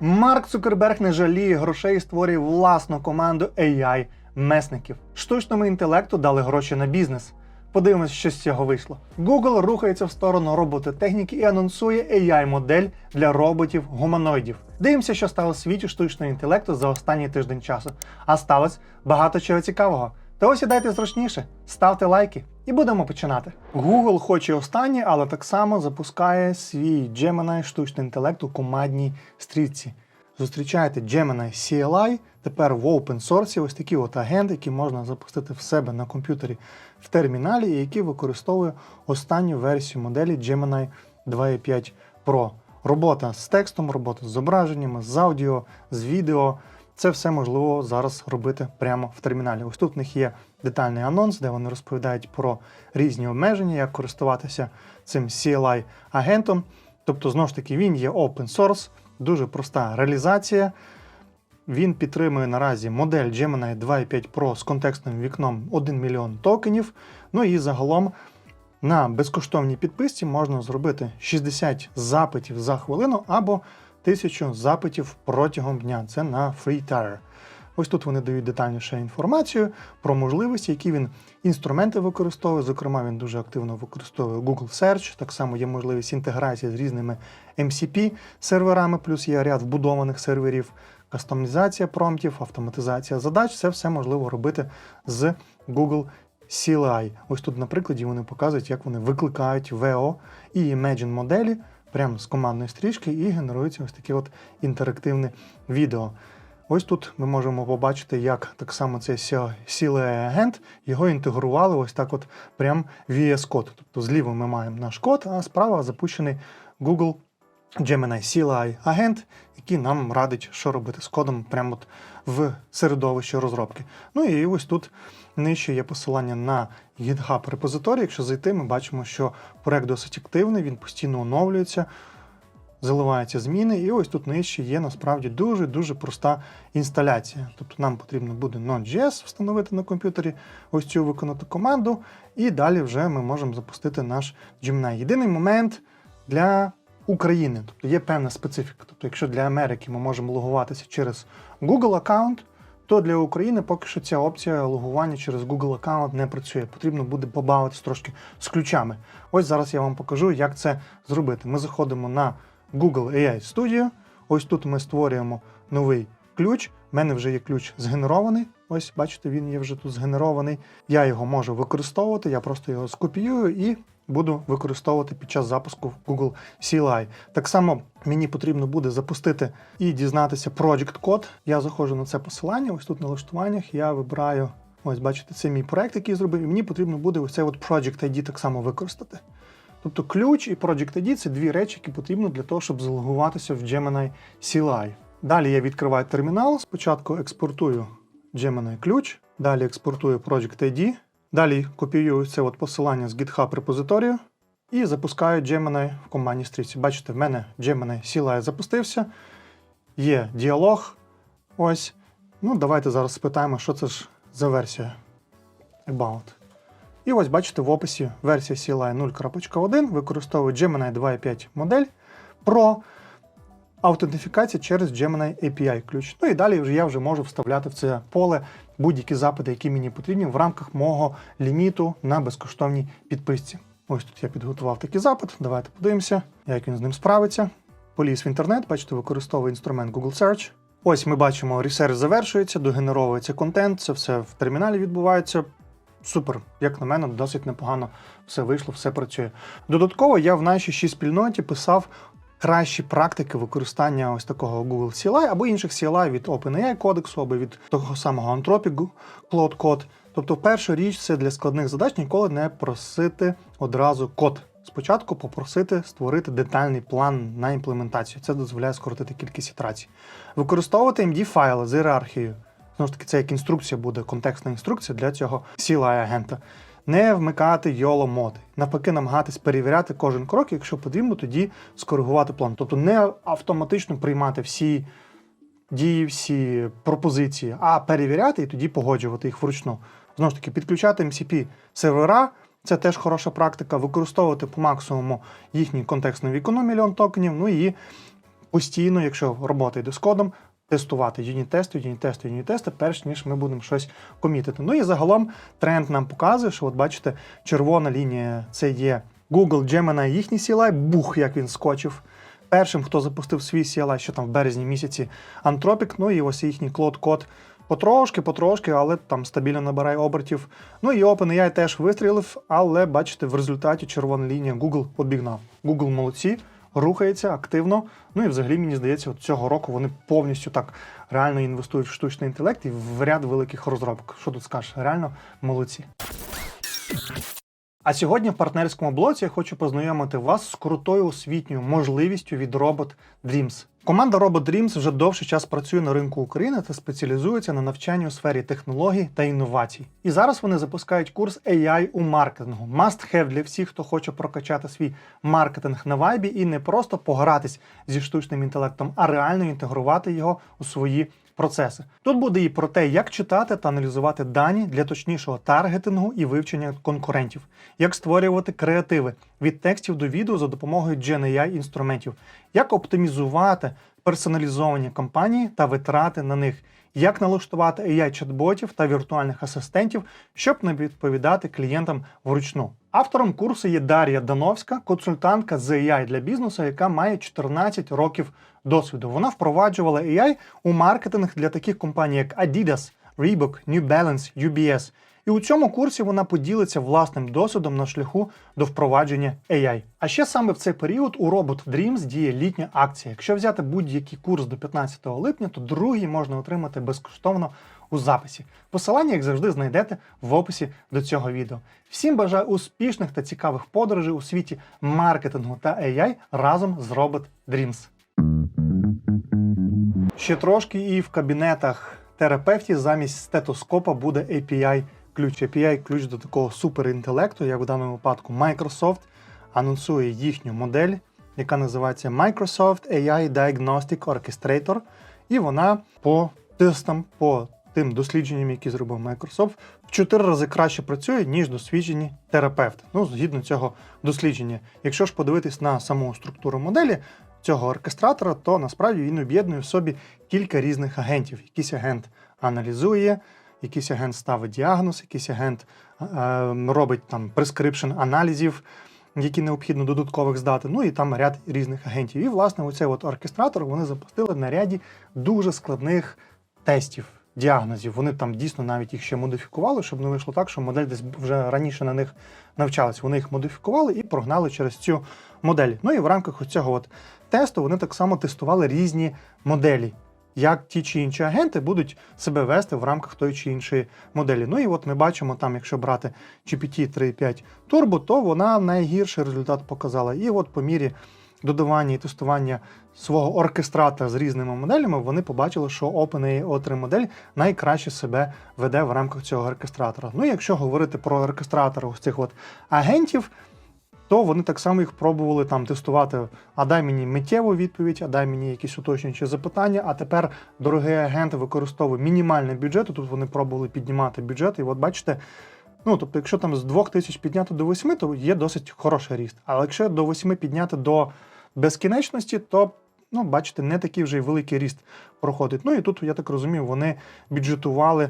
Марк Цукерберг не жаліє грошей і створює власну команду AI месників. Штучному інтелекту дали гроші на бізнес. Подивимось, що з цього вийшло. Google рухається в сторону робототехніки і анонсує AI-модель для роботів-гуманоїдів. Дивимося, що стало в світі штучного інтелекту за останній тиждень часу. А сталося багато чого цікавого. То ось сідайте зручніше, ставте лайки і будемо починати. Google хоче останнє, але так само запускає свій Gemini штучний інтелект у командній стрічці. Зустрічайте Gemini CLI тепер в open source ось такі от агенти, які можна запустити в себе на комп'ютері в терміналі, і які використовує останню версію моделі Gemini 2.5 Pro. Робота з текстом, робота з зображеннями, з аудіо, з відео. Це все можливо зараз робити прямо в терміналі. Ось тут в них є детальний анонс, де вони розповідають про різні обмеження, як користуватися цим CLI-агентом. Тобто, знову ж таки, він є open source, дуже проста реалізація. Він підтримує наразі модель Gemini 2.5 Pro з контекстним вікном 1 мільйон токенів. Ну і загалом на безкоштовній підписці можна зробити 60 запитів за хвилину або 1000 запитів протягом дня. Це на Free Tier. Ось тут вони дають детальніше інформацію про можливості, які він інструменти використовує. Зокрема, він дуже активно використовує Google Search. Так само є можливість інтеграції з різними MCP серверами, плюс є ряд вбудованих серверів, кастомізація промптів, автоматизація задач. Це все можливо робити з Google CLI. Ось тут на прикладі вони показують, як вони викликають VO і Imagine моделі прямо з командної стрічки і генерується ось таке от інтерактивне відео. Ось тут ми можемо побачити, як так само цей CLI-агент його інтегрували ось так от прям VS Code. Тобто зліва ми маємо наш код, а справа запущений Google Gemini CLI агент, який нам радить, що робити з кодом прямо от в середовищі розробки. Ну і ось тут нижче є посилання на GitHub репозиторій. Якщо зайти, ми бачимо, що проект досить активний, він постійно оновлюється, заливаються зміни, і ось тут нижче є насправді дуже-дуже проста інсталяція. Тобто нам потрібно буде Node.js встановити на комп'ютері, ось цю виконати команду, і далі вже ми можемо запустити наш Gemini. Єдиний момент для України, тобто є певна специфіка. Тобто, якщо для Америки ми можемо логуватися через Google аккаунт, то для України поки що ця опція логування через Google аккаунт не працює. Потрібно буде побавитись трошки з ключами. Ось зараз я вам покажу, як це зробити. Ми заходимо на Google AI Studio. Ось тут ми створюємо новий ключ. У мене вже є ключ згенерований. Ось, бачите, він є вже тут згенерований. Я його можу використовувати, я просто його скопіюю і буду використовувати під час запуску Google CLI. Так само мені потрібно буде запустити і дізнатися Project код. Я заходжу на це посилання. Ось тут на налаштуваннях я вибираю. Ось, бачите, це мій проект, який зробив, і мені потрібно буде ось цей от Project ID так само використати. Тобто ключ і Project ID це дві речі, які потрібно для того, щоб залогуватися в Gemini CLI. Далі я відкриваю термінал, спочатку експортую Gemini ключ, далі експортую Project ID, далі копіюю це от посилання з GitHub репозиторію і запускаю Gemini в командній стрічці. Бачите, в мене Gemini CLI запустився, є діалог. Ось. Ну, давайте зараз спитаємо, що це ж за версія About. І ось бачите в описі версія CLI 0.1 використовує Gemini 2.5 модель про аутентифікацію через Gemini API ключ. Ну і далі я вже можу вставляти в це поле будь-які запити, які мені потрібні в рамках мого ліміту на безкоштовній підписці. Ось тут я підготував такий запит. Давайте подивимося, як він з ним справиться. Поліз в інтернет, бачите, використовує інструмент Google Search. Ось ми бачимо, ресерч завершується, догенеровується контент, це все в терміналі відбувається. Супер, як на мене, досить непогано все вийшло, все працює. Додатково я в нашій ще спільноті писав кращі практики використання ось такого Google CLI або інших CLI від OpenAI кодексу, або від того самого Anthropic Cloud Code. Тобто, перша річ це для складних задач ніколи не просити одразу код. Спочатку попросити створити детальний план на імплементацію. Це дозволяє скоротити кількість ітерацій. Використовувати MD-файли з ієрархією. Знову ж таки, це як інструкція буде, контекстна інструкція для цього CLI-агента. Не вмикати YOLO моди. Навпаки, намагатись перевіряти кожен крок, якщо потрібно, тоді скоригувати план. Тобто не автоматично приймати всі дії, всі пропозиції, а перевіряти і тоді погоджувати їх вручну. Знову ж таки, підключати MCP сервера. Це теж хороша практика, використовувати по максимуму їхній контекстний вікно мільйон токенів, ну і постійно, якщо робота йде з кодом, тестувати юніт-тести, юніт-тести, юніт-тести, перш ніж ми будемо щось комітити. Ну і загалом тренд нам показує, що от бачите, червона лінія це є Google Gemini, їхній CLI, бух, як він скочив. Першим, хто запустив свій CLI, що там в березні місяці, Anthropic, ну і ось їхній Claude Code потрошки, потрошки, але там стабільно набирає обертів. Ну і OpenAI теж вистрілив, але бачите, в результаті червона лінія Google обігнав. Google молодці, рухається активно. Ну і взагалі, мені здається, от цього року вони повністю так реально інвестують в штучний інтелект і в ряд великих розробок. Що тут скажеш? Реально молодці. А сьогодні в партнерському блоці я хочу познайомити вас з крутою освітньою можливістю від робот Dreams. Команда RoboDreams вже довший час працює на ринку України та спеціалізується на навчанні у сфері технологій та інновацій. І зараз вони запускають курс AI у маркетингу. Must have для всіх, хто хоче прокачати свій маркетинг на вайбі і не просто погратись зі штучним інтелектом, а реально інтегрувати його у свої процеси. Тут буде і про те, як читати та аналізувати дані для точнішого таргетингу і вивчення конкурентів, як створювати креативи від текстів до відео за допомогою GenAI інструментів, як оптимізувати персоналізовані кампанії та витрати на них, як налаштувати AI-чат-ботів та віртуальних асистентів, щоб не відповідати клієнтам вручну. Автором курсу є Дар'я Дановська, консультантка з AI для бізнесу, яка має 14 років досвіду. Вона впроваджувала AI у маркетинг для таких компаній, як Adidas, Reebok, New Balance, UBS. І у цьому курсі вона поділиться власним досвідом на шляху до впровадження AI. А ще саме в цей період у Robot Dreams діє літня акція. Якщо взяти будь-який курс до 15 липня, то другий можна отримати безкоштовно у записі. Посилання, як завжди, знайдете в описі до цього відео. Всім бажаю успішних та цікавих подорожей у світі маркетингу та AI разом з Robot Dreams. Ще трошки і в кабінетах терапевтів замість стетоскопа буде API ключ. API ключ до такого суперінтелекту, як в даному випадку Microsoft анонсує їхню модель, яка називається Microsoft AI Diagnostic Orchestrator. І вона по тестам, по тим дослідженням, які зробив Microsoft, в 4 рази краще працює, ніж досвідчені терапевти. Ну, згідно цього дослідження. Якщо ж подивитись на саму структуру моделі цього оркестратора, то насправді він об'єднує в собі кілька різних агентів. Якийсь агент аналізує, якийсь агент ставить діагноз, якийсь агент е, робить там прескрипшн аналізів, які необхідно додаткових здати. Ну і там ряд різних агентів. І, власне, оцей от оркестратор вони запустили на ряді дуже складних тестів. Діагнозів, вони там дійсно навіть їх ще модифікували, щоб не вийшло так, що модель десь вже раніше на них навчалась. Вони їх модифікували і прогнали через цю модель. Ну і в рамках цього от тесту вони так само тестували різні моделі, як ті чи інші агенти будуть себе вести в рамках тої чи іншої моделі. Ну і от ми бачимо, там, якщо брати GPT 3.5 Turbo, то вона найгірший результат показала. І от по мірі додавання і тестування свого оркестрата з різними моделями, вони побачили, що OpenAI O3 модель найкраще себе веде в рамках цього оркестратора. Ну якщо говорити про оркестратор ось цих от агентів, то вони так само їх пробували там тестувати. А дай мені миттєву відповідь, а дай мені якісь уточнюючі запитання. А тепер дорогий агент використовує мінімальний бюджет. Тут вони пробували піднімати бюджет. І от бачите, ну тобто, якщо там з 2 тисяч підняти до 8, то є досить хороший ріст. Але якщо до 8 підняти до безкінечності, то ну, бачите, не такий вже й великий ріст проходить. Ну і тут, я так розумію, вони бюджетували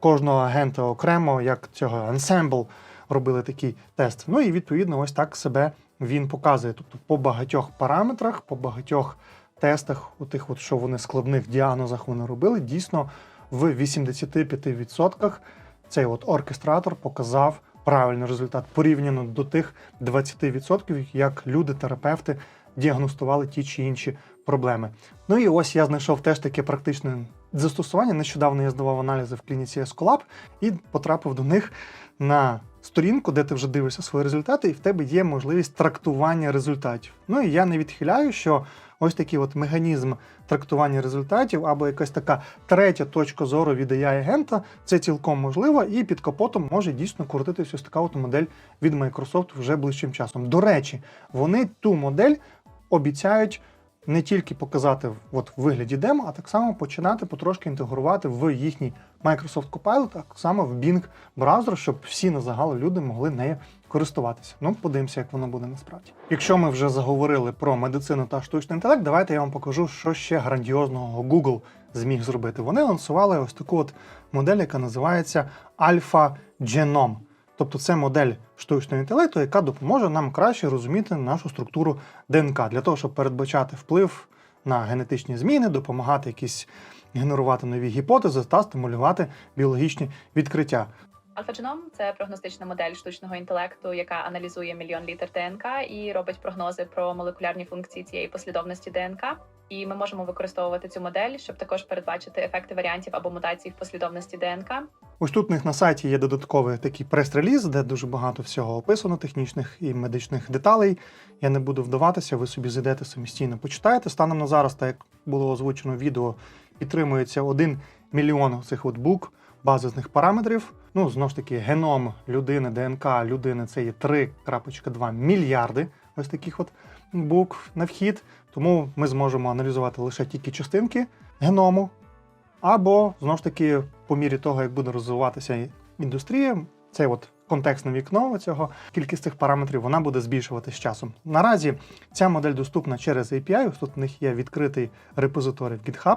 кожного агента окремо, як цього ensemble робили такий тест. Ну і відповідно, ось так себе він показує. Тобто по багатьох параметрах, по багатьох тестах, у тих, от, що вони складних діагнозах вони робили, дійсно в 85% цей от оркестратор показав правильний результат порівняно до тих 20%, як люди-терапевти діагностували ті чи інші проблеми. Ну і ось я знайшов теж таке практичне застосування. Нещодавно я здавав аналізи в клініці Escolab і потрапив до них на сторінку, де ти вже дивишся свої результати, і в тебе є можливість трактування результатів. Ну і я не відхиляю, що ось такий от механізм трактування результатів або якась така третя точка зору від AI-агента, це цілком можливо, і під капотом може дійсно крутитися ось така от модель від Microsoft вже ближчим часом. До речі, вони ту модель обіцяють не тільки показати от в вигляді демо, а так само починати потрошки інтегрувати в їхній Microsoft Copilot, так само в Bing браузер, щоб всі на загал люди могли нею користуватися. Ну, подивимося, як воно буде насправді. Якщо ми вже заговорили про медицину та штучний інтелект, давайте я вам покажу, що ще грандіозного Google зміг зробити. Вони лансували ось таку от модель, яка називається Alpha Genome. Тобто це модель штучного інтелекту, яка допоможе нам краще розуміти нашу структуру ДНК для того, щоб передбачати вплив на генетичні зміни, допомагати якісь генерувати нові гіпотези та стимулювати біологічні відкриття. AlphaGenome – це прогностична модель штучного інтелекту, яка аналізує мільйон літер ДНК і робить прогнози про молекулярні функції цієї послідовності ДНК. І ми можемо використовувати цю модель, щоб також передбачити ефекти варіантів або мутацій в послідовності ДНК. Ось тут у них на сайті є додатковий такий прес-реліз, де дуже багато всього описано, технічних і медичних деталей. Я не буду вдаватися, ви собі зайдете самостійно, почитаєте. Станом на зараз, так як було озвучено в відео, підтримується 1 мільйон цих от букв базисних параметрів. Ну, знову ж таки, геном людини, ДНК людини це є 3,2 мільярди ось таких от букв на вхід. Тому ми зможемо аналізувати лише тільки частинки геному. Або знову ж таки, по мірі того, як буде розвиватися індустрія, це от контекстне вікно цього, кількість цих параметрів вона буде збільшувати з часом. Наразі ця модель доступна через API. Тут в них є відкритий репозиторій в GitHub,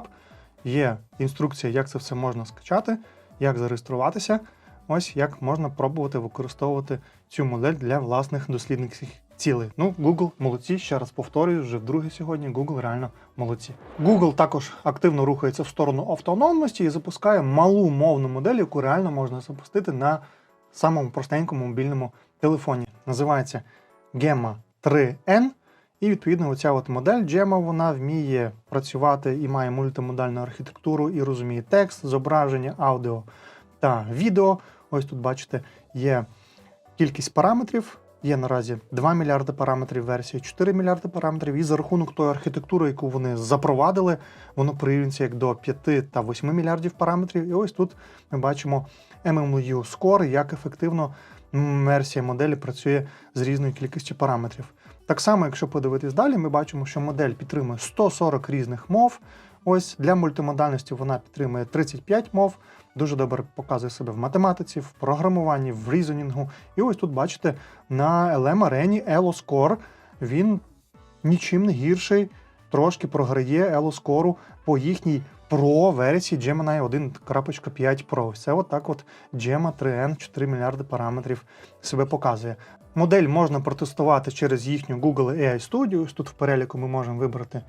є інструкція, як це все можна скачати, як зареєструватися. Ось як можна пробувати використовувати цю модель для власних дослідницьких цілей. Ну, Google молодці, ще раз повторюю, вже вдруге сьогодні Google реально молодці. Google також активно рухається в сторону автономності і запускає малу мовну модель, яку реально можна запустити на самому простенькому мобільному телефоні. Називається Gemma 3N. І відповідно оця от модель Gemma, вона вміє працювати і має мультимодальну архітектуру, і розуміє текст, зображення, аудіо та відео. Ось тут бачите, є кількість параметрів. Є наразі 2 мільярди параметрів версії, 4 мільярди параметрів, і за рахунок тої архітектури, яку вони запровадили, воно прирівнюється як до 5 та 8 мільярдів параметрів. І ось тут ми бачимо MMU Score, як ефективно версія моделі працює з різною кількістю параметрів. Так само, якщо подивитись далі, ми бачимо, що модель підтримує 140 різних мов. Ось для мультимодальності вона підтримує 35 мов, дуже добре показує себе в математиці, в програмуванні, в різонінгу. І ось тут бачите на LM арені Score він нічим не гірший, трошки програє Score по їхній Pro версії Gemini 1.5 Pro. Це отак от Gemma 3N 4 мільярди параметрів себе показує. Модель можна протестувати через їхню Google AI Studio. Тут в переліку ми можемо вибрати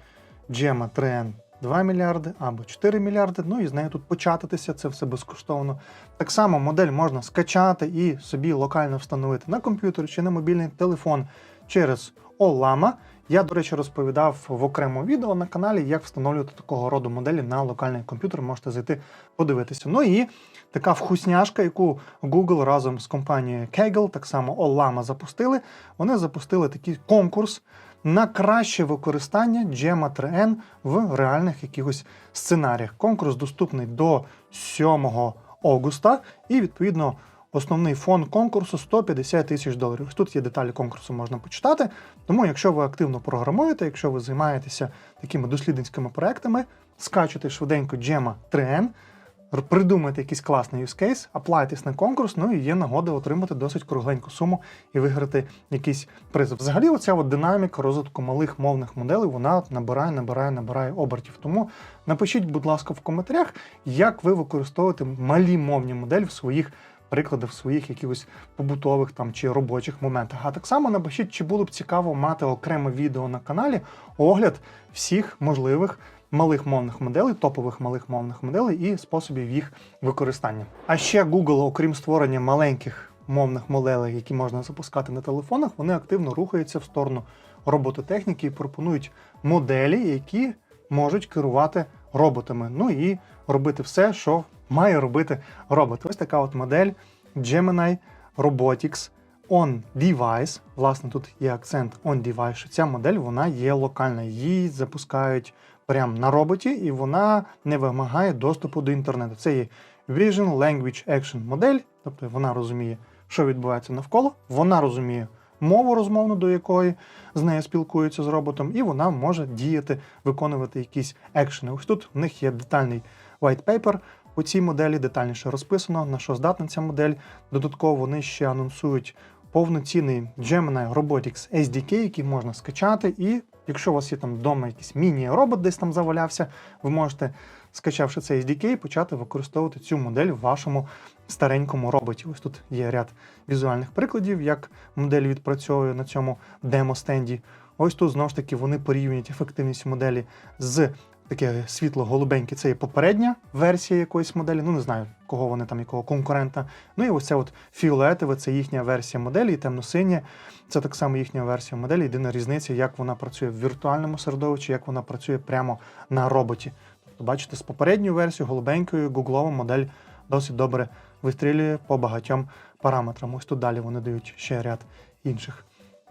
Gemma 3N 2 мільярди або 4 мільярди. Ну і з нею тут почататися, це все безкоштовно. Так само модель можна скачати і собі локально встановити на комп'ютер чи на мобільний телефон через Olama. Я, до речі, розповідав в окремому відео на каналі, як встановлювати такого роду моделі на локальний комп'ютер. Можете зайти подивитися. Ну і така вкусняшка, яку Google разом з компанією Kaggle, так само Olama запустили. Вони запустили такий конкурс на краще використання Gemma 3N в реальних якихось сценаріях. Конкурс доступний до 7 августа, і відповідно. Основний фон конкурсу 150 тисяч доларів. Тут є деталі конкурсу, можна почитати. Тому, якщо ви активно програмуєте, якщо ви займаєтеся такими дослідницькими проектами, скачуйте швиденько Gemma 3N, придумайте якийсь класний use case, аплайтесь на конкурс, ну і є нагода отримати досить кругленьку суму і виграти якийсь приз. Взагалі, оця от динаміка розвитку малих мовних моделей, вона набирає, набирає, набирає обертів. Тому напишіть, будь ласка, в коментарях, як ви використовуєте малі мовні моделі в своїх приклади в своїх якихось побутових там чи робочих моментах. А так само напишіть, чи було б цікаво мати окреме відео на каналі, огляд всіх можливих малих мовних моделей, топових малих мовних моделей і способів їх використання. А ще Google, окрім створення маленьких мовних моделей, які можна запускати на телефонах, вони активно рухаються в сторону робототехніки і пропонують моделі, які можуть керувати роботами. Ну і робити все, що має робити робот. Ось така от модель Gemini Robotics On Device. Власне, тут є акцент On Device, що ця модель вона є локальна. Її запускають прямо на роботі, і вона не вимагає доступу до інтернету. Це є Vision Language Action модель, тобто вона розуміє, що відбувається навколо, вона розуміє мову розмовну, до якої з нею спілкуються з роботом, і вона може діяти, виконувати якісь екшени. Ось тут в них є детальний white paper по цій моделі, детальніше розписано, на що здатна ця модель. Додатково вони ще анонсують повноцінний Gemini Robotics SDK, який можна скачати. І якщо у вас є там вдома якийсь міні-робот, десь там завалявся, ви можете, скачавши цей SDK, почати використовувати цю модель в вашому старенькому роботі. Ось тут є ряд візуальних прикладів, як модель відпрацьовує на цьому демо-стенді. Ось тут знову ж таки вони порівнюють ефективність моделі з таке світло-голубеньке. Це є попередня версія якоїсь моделі. Ну не знаю, кого вони там, якого конкурента. Ну і ось це от фіолетове, це їхня версія моделі, і темно-синє це так само їхня версія моделі. Єдина різниця, як вона працює в віртуальному середовищі, як вона працює прямо на роботі. Тобто, бачите, з попередньою версією, голубенькою, гуглова модель досить добре вистрілює по багатьом параметрам. Ось тут далі вони дають ще ряд інших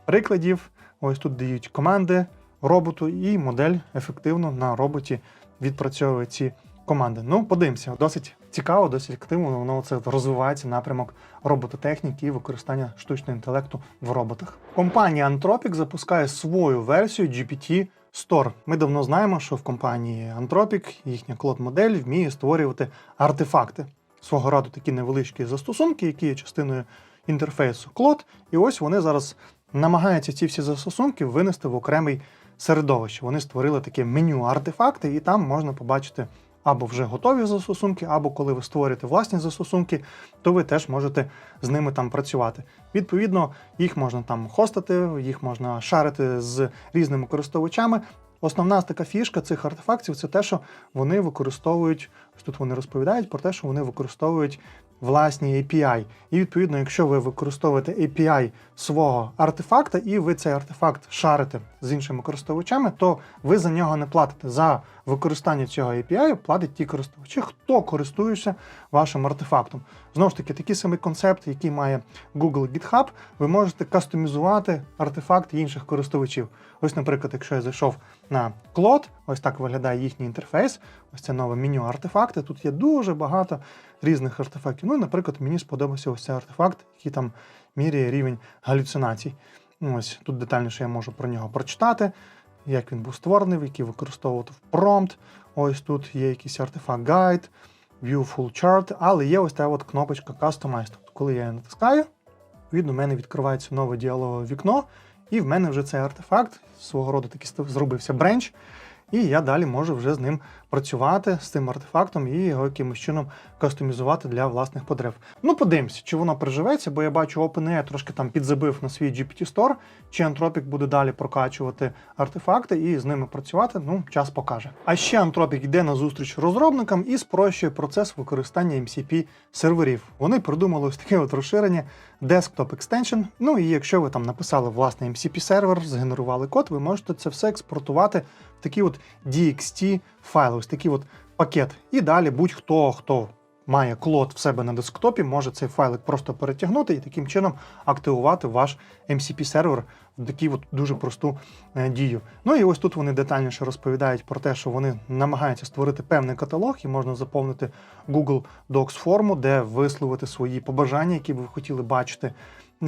прикладів. Ось тут дають команди роботу, і модель ефективно на роботі відпрацьовує ці команди. Ну, подивимося, досить цікаво, досить активно. Воно це розвивається напрямок робототехніки і використання штучного інтелекту в роботах. Компанія Anthropic запускає свою версію GPT Store. Ми давно знаємо, що в компанії Anthropic їхня клод-модель вміє створювати артефакти. Свого роду такі невеличкі застосунки, які є частиною інтерфейсу Клод. І ось вони зараз намагаються ці всі застосунки винести в окремий середовище. Вони створили таке меню артефакти, і там можна побачити або вже готові застосунки, або коли ви створюєте власні застосунки, то ви теж можете з ними там працювати. Відповідно, їх можна там хостити, їх можна шарити з різними користувачами. Основна така фішка цих артефактів це те, що вони використовують, тут вони розповідають про те, що вони використовують власні API. І відповідно, якщо ви використовуєте API свого артефакта, і ви цей артефакт шарите з іншими користувачами, то ви за нього не платите. За використання цього API платять ті користувачі, хто користується вашим артефактом. Знову ж таки, такий самий концепт, який має Google GitHub, ви можете кастомізувати артефакт інших користувачів. Ось, наприклад, якщо я зайшов на Claude, ось так виглядає їхній інтерфейс, ось це нове меню артефакти. Тут є дуже багато різних артефактів. Ну, наприклад, мені сподобався ось цей артефакт, який там міряє рівень галюцинацій. Ось тут детальніше я можу про нього прочитати, як він був створений, який використовувати в промпт. Ось тут є якийсь артефакт guide, view full chart, але є ось та от кнопочка Customize. Тобто, коли я її натискаю, відповідно, в мене відкривається нове діалогове вікно, і в мене вже цей артефакт свого роду такий зробився бренч. І я далі можу вже з ним працювати з цим артефактом і його якимось чином кастомізувати для власних потреб. Ну, подивимося, чи воно приживеться, бо я бачу OpenAI трошки там підзабив на свій GPT Store, чи Anthropic буде далі прокачувати артефакти і з ними працювати. Ну, час покаже. А ще Anthropic йде на зустріч розробникам і спрощує процес використання MCP серверів. Вони придумали ось таке от розширення Desktop Extension. Ну і якщо ви там написали власний MCP сервер, згенерували код, ви можете це все експортувати в такі от DXT файли, ось такий от пакет. І далі будь-хто, хто має клод в себе на десктопі, може цей файлик просто перетягнути і таким чином активувати ваш MCP сервер в таку дуже просту е, дію. Ну і ось тут вони детальніше розповідають про те, що вони намагаються створити певний каталог, і можна заповнити Google Docs форму, де висловити свої побажання, які б ви хотіли бачити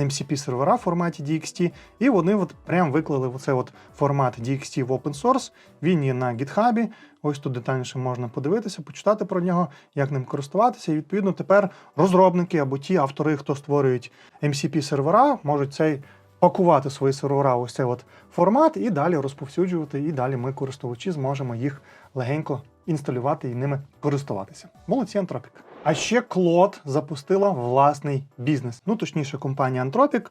MCP сервера в форматі DXT, і вони от прям виклали оцей от формат DXT в open source. Він є на GitHub. Ось тут детальніше можна подивитися, почитати про нього, як ним користуватися. І відповідно тепер розробники або ті автори, хто створюють MCP сервера, можуть цей пакувати свої сервера ось цей от формат і далі розповсюджувати. І далі ми, користувачі, зможемо їх легенько інсталювати і ними користуватися. Молодці Anthropic. А ще Клод запустила власний бізнес. Ну точніше, компанія Anthropic,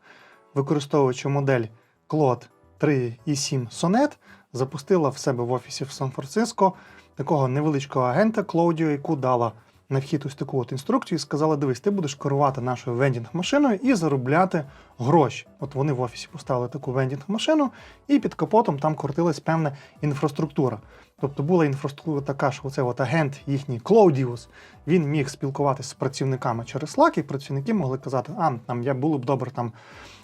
використовуючи модель Клод 3.7 Sonnet, запустила в себе в офісі в Сан-Франциско такого невеличкого агента Клаудіо, яку дала на вхід ось таку от інструкцію і сказала: дивись, ти будеш керувати нашою вендінг-машиною і заробляти гроші. От вони в офісі поставили таку вендінг-машину, і під капотом там крутилась певна інфраструктура. Тобто була інфраструктура така, що оцей от агент їхній Клаудіус, він міг спілкуватися з працівниками через Slack, і працівники могли казати, а там я було б добре там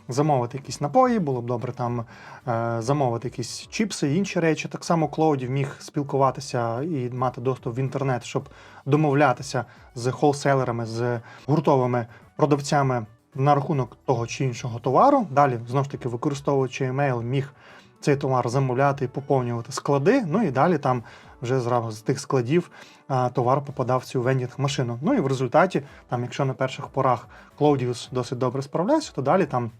замовити якісь напої, було б добре там е, замовити якісь чіпси і інші речі. Так само Клаудів міг спілкуватися і мати доступ в інтернет, щоб домовлятися з холселерами, з гуртовими продавцями на рахунок того чи іншого товару. Далі, знову ж таки, використовуючи емейл, міг цей товар замовляти і поповнювати склади. Ну і далі там вже зразу з тих складів а, товар попадав в цю вендінг машину. Ну і в результаті, там, якщо на перших порах Claudius досить добре справлявся, то далі там.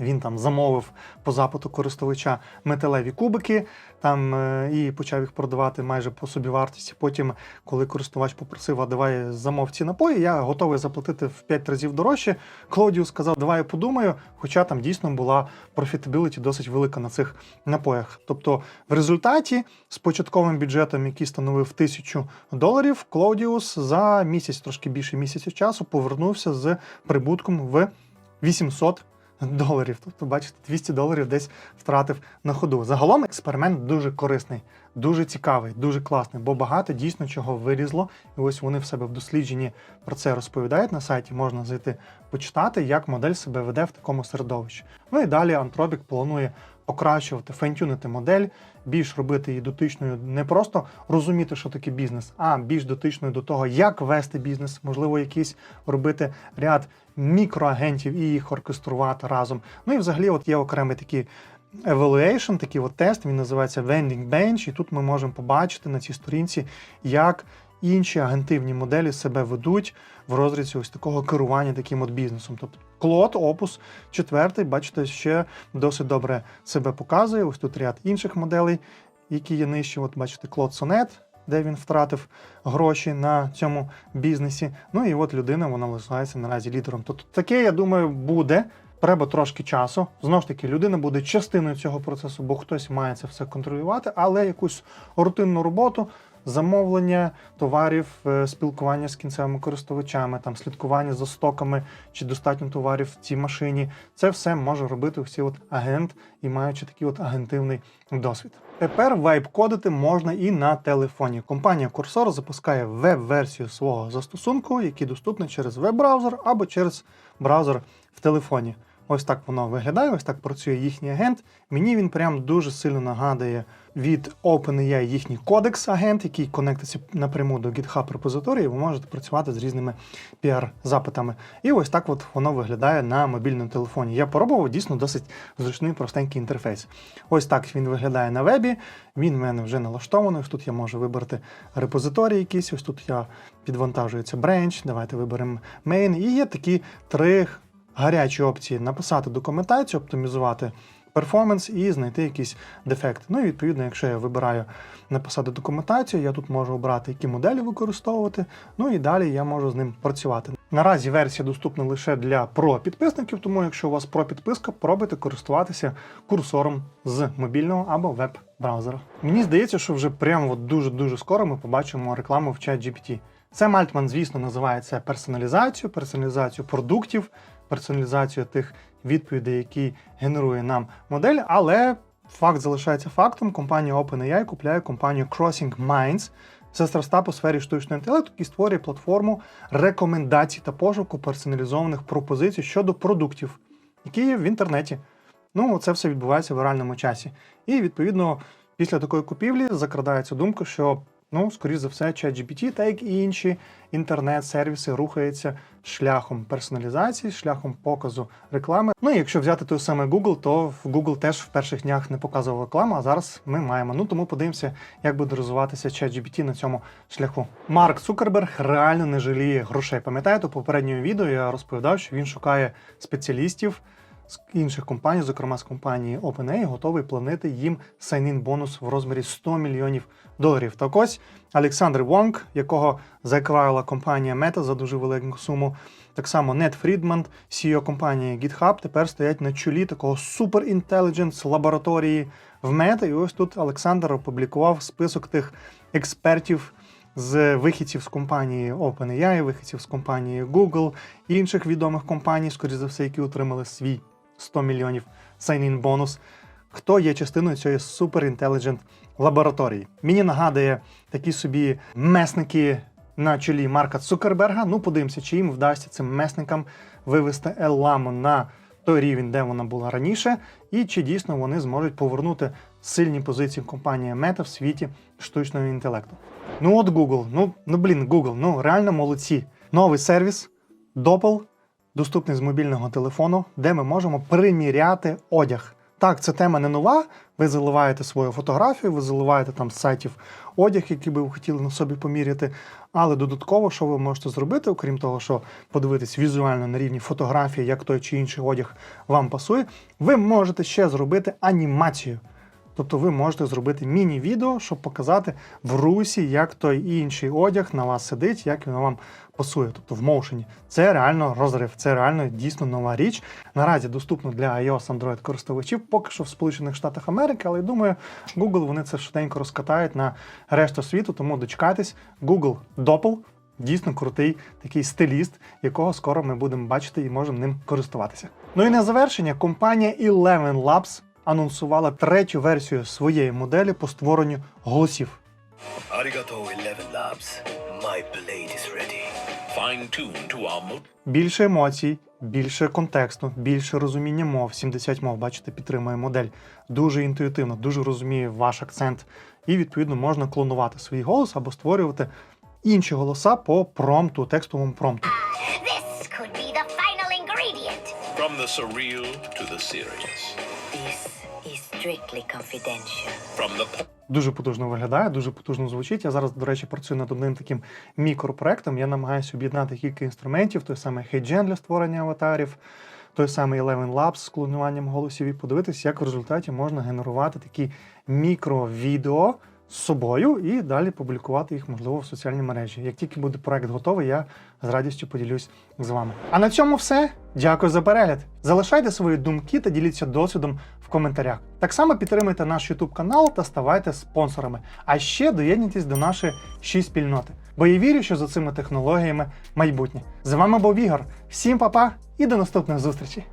Він там замовив по запиту користувача металеві кубики там е, і почав їх продавати майже по собівартості. Потім, коли користувач попросив, а давай замов ці напої, я готовий заплатити в 5 разів дорожче. Клодіус сказав, давай я подумаю. Хоча там дійсно була профітабіліті досить велика на цих напоях. Тобто, в результаті з початковим бюджетом, який становив тисячу доларів, Клодіус за місяць, трошки більше місяця часу, повернувся з прибутком в 800 доларів. Тобто, бачите, 200 доларів десь втратив на ходу. Загалом експеримент дуже корисний, дуже цікавий, дуже класний, бо багато дійсно чого вирізло. І ось вони в себе в дослідженні про це розповідають на сайті. Можна зайти почитати, як модель себе веде в такому середовищі. Ну і далі Антробік планує покращувати, фейнтюнити модель, більш робити її дотичною, не просто розуміти, що таке бізнес, а більш дотичною до того, як вести бізнес, можливо, якийсь робити ряд мікроагентів і їх оркеструвати разом. Ну і взагалі, от є окремий такий evaluation, такий от тест, він називається Vending Bench, і тут ми можемо побачити на цій сторінці, як інші агентивні моделі себе ведуть в розрізі ось такого керування таким от бізнесом. Тобто Клод, Opus, четвертий, бачите, ще досить добре себе показує. Ось тут ряд інших моделей, які є нижчі. От бачите, Клод Sonnet, де він втратив гроші на цьому бізнесі. Ну і от людина, вона лишається наразі лідером. Тобто таке, я думаю, буде. Треба трошки часу. Знову ж таки, людина буде частиною цього процесу, бо хтось має це все контролювати, але якусь рутинну роботу, замовлення товарів, е, спілкування з кінцевими користувачами, там слідкування за стоками чи достатньо товарів в цій машині. Це все може робити всі от агент і маючи такий от агентивний досвід. Тепер вайп-кодити можна і на телефоні. Компанія Cursor запускає веб-версію свого застосунку, який доступний через веб-браузер або через браузер в телефоні. Ось так воно виглядає, ось так працює їхній агент. Мені він прям дуже сильно нагадує від OpenAI їхній кодекс агент, який конектиться напряму до GitHub репозиторії, ви можете працювати з різними піар-запитами. І ось так от воно виглядає на мобільному телефоні. Я пробував дійсно досить зручний, простенький інтерфейс. Ось так він виглядає на вебі. Він в мене вже налаштований. Ось тут я можу вибрати репозиторій якийсь. Ось тут я підвантажується бренч. Давайте виберемо main. І є такі три гарячі опції: написати документацію, оптимізувати перформанс і знайти якийсь дефект. Ну і відповідно, якщо я вибираю написати документацію, я тут можу обрати, які моделі використовувати. Ну і далі я можу з ним працювати. Наразі версія доступна лише для про-підписників, тому якщо у вас про-підписка, пробуйте користуватися курсором з мобільного або веб-браузера. Мені здається, що вже прямо дуже-дуже скоро ми побачимо рекламу в ChatGPT. Сем Альтман, звісно, називає це персоналізацію, персоналізацію продуктів, персоналізацію тих відповідей, які генерує нам модель, але факт залишається фактом. Компанія OpenAI купляє компанію Crossing Minds. Це стартап у сфері штучного інтелекту, який створює платформу рекомендацій та пошуку персоналізованих пропозицій щодо продуктів, які є в інтернеті. Ну, це все відбувається в реальному часі. І відповідно, після такої купівлі закрадається думка, що ну, скоріш за все, ChatGPT, та як і інші інтернет-сервіси рухаються шляхом персоналізації, шляхом показу реклами. Ну і якщо взяти той саме Google, то Google теж в перших днях не показував рекламу, а зараз ми маємо. Ну тому подивимося, як буде розвиватися ChatGPT на цьому шляху. Марк Цукерберг реально не жаліє грошей. Пам'ятаєте, у попередньому відео я розповідав, що він шукає спеціалістів з інших компаній, зокрема з компанії OpenAI, готовий планити їм sign-in бонус в розмірі 100 мільйонів доларів. Так ось Олександр Вонг, якого закривала компанія Meta за дуже велику суму. Так само Нет Фрідман, CEO компанії GitHub, тепер стоять на чолі такого Intelligence лабораторії в Meta. І ось тут Олександр опублікував список тих експертів. З вихідців з компанії OpenAI, вихідців з компанії Google, інших відомих компаній, скоріш за все, які отримали свій 100 мільйонів sign-in бонус. Хто є частиною цієї Super Intelligent лабораторії? Мені нагадує такі собі месники на чолі Марка Цукерберга. Ну, подивимося, чи їм вдасться цим месникам вивести Елламу на той рівень, де вона була раніше, і чи дійсно вони зможуть повернути сильні позиції компанії Meta в світі штучного інтелекту. Ну от Google, ну, ну блін, Google, ну реально молодці. Новий сервіс, Doppel, доступний з мобільного телефону, де ми можемо приміряти одяг. Так, це тема не нова. Ви заливаєте свою фотографію, ви заливаєте там з сайтів одяг, який би ви хотіли на собі поміряти. Але додатково, що ви можете зробити, окрім того, що подивитись візуально на рівні фотографії, як той чи інший одяг вам пасує, ви можете ще зробити анімацію. Тобто ви можете зробити міні-відео, щоб показати в русі, як той інший одяг на вас сидить, як він вам пасує, тобто в моушені. Це реально розрив, це реально дійсно нова річ. Наразі доступно для iOS Android користувачів, поки що в Сполучених Штатах Америки, але я думаю, Google вони це швиденько розкатають на решту світу, тому дочекайтесь. Google Doppel дійсно крутий такий стиліст, якого скоро ми будемо бачити і можемо ним користуватися. Ну і на завершення компанія Eleven Labs анонсувала третю версію своєї моделі по створенню голосів. Більше емоцій, більше контексту, більше розуміння мов. 70 мов, бачите, підтримує модель. Дуже інтуїтивно, дуже розуміє ваш акцент. І відповідно можна клонувати свій голос або створювати інші голоса по промпту, текстовому промпту. This could be the final ingredient. from the surreal to the serious, This strictly confidential. from the Дуже потужно виглядає, дуже потужно звучить. Я зараз, до речі, працюю над одним таким мікропроектом. Я намагаюся об'єднати кілька інструментів, той самий HeyGen для створення аватарів, той самий Eleven Labs з клонуванням голосів, і подивитися, як в результаті можна генерувати такі мікровідео з собою і далі публікувати їх, можливо, в соціальній мережі. Як тільки буде проект готовий, я з радістю поділюсь з вами. А на цьому все. Дякую за перегляд. Залишайте свої думки та діліться досвідом в коментарях. Так само підтримуйте наш YouTube канал та ставайте спонсорами. А ще доєднуйтесь до нашої ші спільноти. Бо я вірю, що за цими технологіями майбутнє. З вами був Ігор. Всім па-па і до наступних зустрічей!